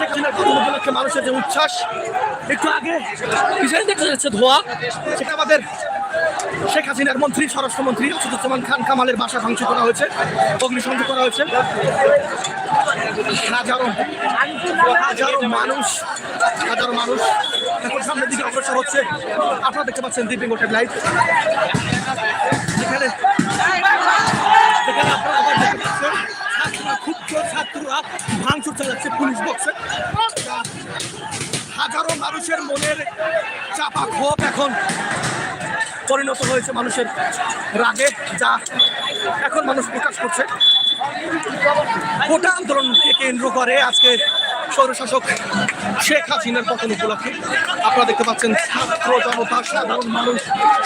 শেখ হাসিনার পতন উপলক্ষে মানুষের যে উচ্ছ্বাস, একটু আগে পিছনে দেখা যাচ্ছে ধোয়া। সেটা আমাদের শেখ হাসিনার মন্ত্রী, স্বরাষ্ট্রমন্ত্রী আসাদুজ্জামান খান কামালের বাসা ধ্বংস করা হয়েছে অগ্নিসংযোগ করা হয়েছে। হাজারো হাজারো মানুষ হাজারো মানুষ এখন সামনের দিকে অগ্রসর হচ্ছে। আপনারা দেখতে পাচ্ছেন হোটেল লাইভ যেখানে চালাচ্ছে বলছে, হাজারো মানুষের মনের চাপা ক্ষোভ এখন পরিণত হয়েছে মানুষের রাগে, যা এখন মানুষ প্রকাশ করছে। গোটা আন্দোলনকে কেন্দ্র করে আজকে স্বৈরশাসক শেখ হাসিনার পতন উপলক্ষে আপনারা দেখতে পাচ্ছেন ছাত্র জনতা, সাধারণ মানুষ,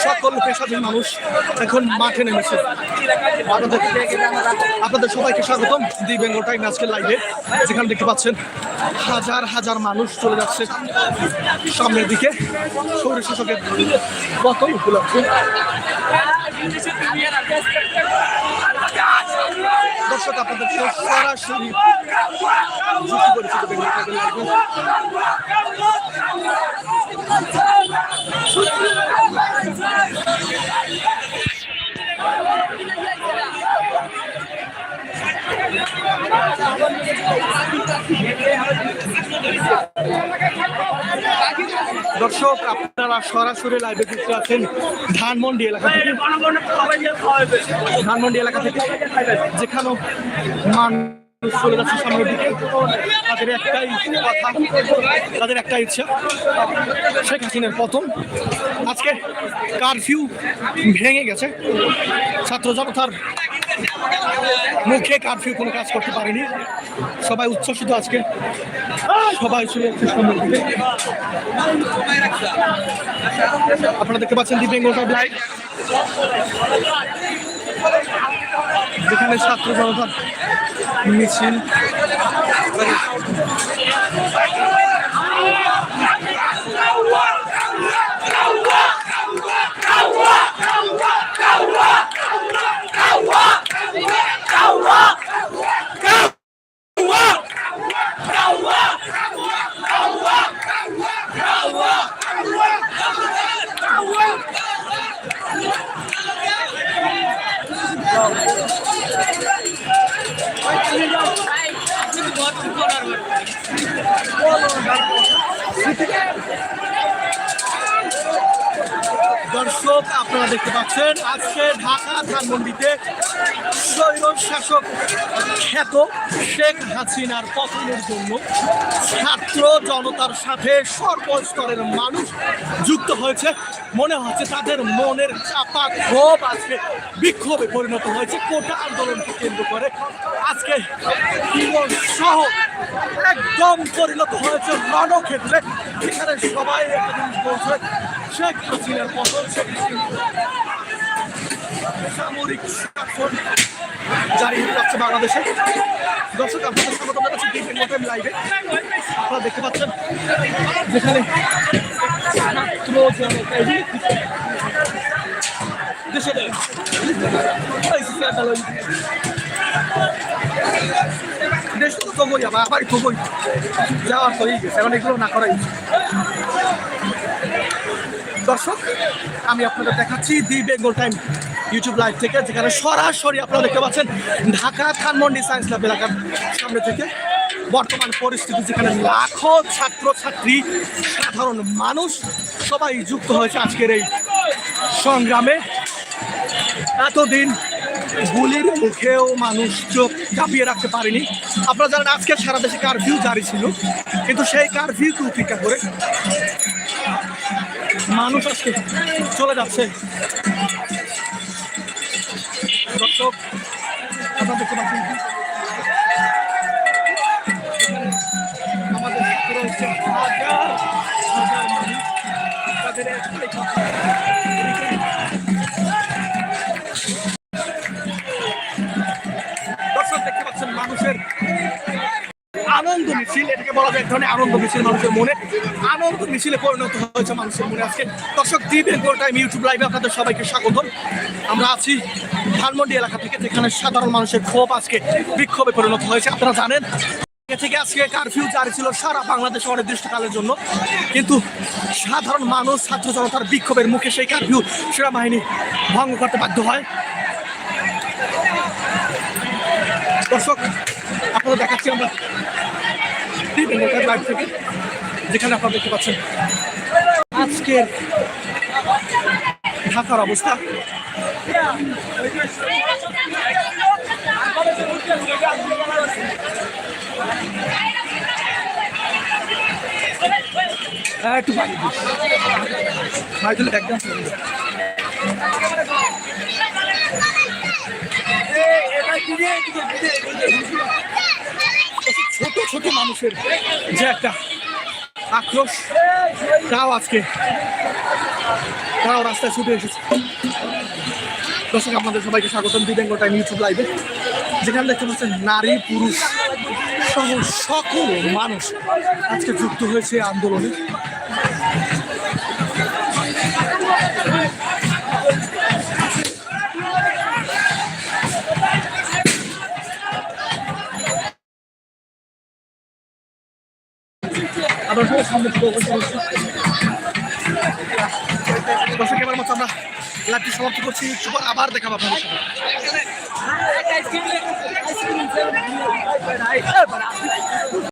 সকল পেশাধীন মানুষ এখন মাঠে নেমেছে। আপনাদের আপনাদের সবাইকে স্বাগতম। দি বেঙ্গল টাইম আজকের লাইভে যেখানে দেখতে পাচ্ছেন হাজার হাজার মানুষ চলে যাচ্ছে সামনের দিকে। স্বৈরশাসকের পতন উপলক্ষে। দর্শক আপনাদের সরাসরি করেছি তো বেঙ্গল টাইমের লাইভে দর্শক, আপনারা সরাসরি লাইভে যুক্ত আছেন ধানমন্ডি এলাকা থেকে। ধানমন্ডি এলাকা থেকে, যেখানে দিকে। তাদের একটাই তাদের একটাই ইচ্ছা। শেখ হাসিনার পতন। আজকে কারফিউ ভেঙে গেছে। ছাত্র জনতার মুখে কারফিউ কোনো কাজ করতে পারেনি। সবাই উচ্ছ্বসিত আজকে। সবাই শুনে আপনারা দেখতে পাচ্ছেন দিব্যাঙ্গ লাইভ যেখানে ছাত্র জনতার মিছিল দর্শক, আপনারা দেখতে পাচ্ছেন, আজকে ঢাকা ধানমন্ডিতে স্বৈর শাসক খ্যাত শেখ হাসিনার পতনের জন্য ছাত্র জনতার সাথে সর্বস্তরের মানুষ যুক্ত হয়েছে। মনে হচ্ছে তাদের মনের চাপা ক্ষোভ আজকে বিক্ষোভে পরিণত হয়েছে। কোটা আন্দোলনকে কেন্দ্র করে আজকে সহ একদম পরিণত হয়েছে রণক্ষেত্রে সেখানে সবাই একটা জিনিস বলছে শেখ হাসিনার পতন শেখ সামরিক শাসন জারি হয়ে যাচ্ছে বাংলাদেশে। দর্শক, আপনাদের স্বাগত জানাচ্ছি ডিপেন মোটেম লাইভে আপনারা দেখতে পাচ্ছেন, যেখানে যে দেশে তো তবই আবার আবার তবই যাওয়ার তো এখন এগুলো না করাই। দর্শক, আমি আপনাদের দেখাচ্ছি the Bengal time YouTube live থেকে, যেখানে সরাসরি আপনারা দেখতে পাচ্ছেন ঢাকা ধানমন্ডি সায়েন্স ল্যাব এলাকার সামনে থেকে বর্তমান পরিস্থিতি, যেখানে লাখো ছাত্র ছাত্রী সাধারণ মানুষ সবাই যুক্ত হয়েছে আজকের এই সংগ্রামে এতদিন গুলির মুখেও মানুষ চোখ চাপিয়ে রাখতে পারেনি। আপনারা জানেন আজকে সারা দেশে কারফিউ জারি ছিল, কিন্তু সেই কারফিউকে উপেক্ষা করে মানুষ আজকে চলে যাচ্ছে। দর্শক, আপনারা দেখতে পাচ্ছেন মিছিল, এটাকে বলা যায় এক ধরনের আনন্দ মিছিল মানুষের মনে। আনন্দ মিছিলে পরিণত হয়েছে মানুষের মনে আজকে। দর্শক দি বেঙ্গল টাইম ইউটিউব লাইভে আপনাদের সবাইকে স্বাগত আমরা আছি ধানমন্ডি এলাকা থেকে, যেখানে সাধারণ মানুষের ক্ষোভ আজকে বিক্ষোভে পরিণত হয়েছে। আপনারা জানেন থেকে আজকে কারফিউ জারি ছিল সারা বাংলাদেশ অনির্দিষ্টকালের জন্য। কিন্তু সাধারণ মানুষ, ছাত্র জনতার বিক্ষোভের মুখে সেই কারফিউ সেনাবাহিনী ভঙ্গ করতে বাধ্য হয়। দর্শক আপনারা দেখাচ্ছি আমরা লাইভ থেকে যেখানে আপনারা দেখতে পাচ্ছেন আজকের ঢাকার অবস্থা হ্যাঁ একটু ভাই তুলে একদম ছোট ছোট মানুষের যে একটা আক্রোশ। তাও আজকে তাও রাস্তায় ছুটে এসেছে। দর্শক, আপনাদের সবাইকে স্বাগতম দিবেন টাইম ইউটিউব লাইভে, যেখানে দেখতে পাচ্ছেন নারী, পুরুষ সহ সকল মানুষ আজকে যুক্ত হয়েছে আন্দোলনে। দর্শক এবার মতো আমরা লাইভটি সমাপ্ত করছি। আবার দেখাবো আপনাদের সাথে।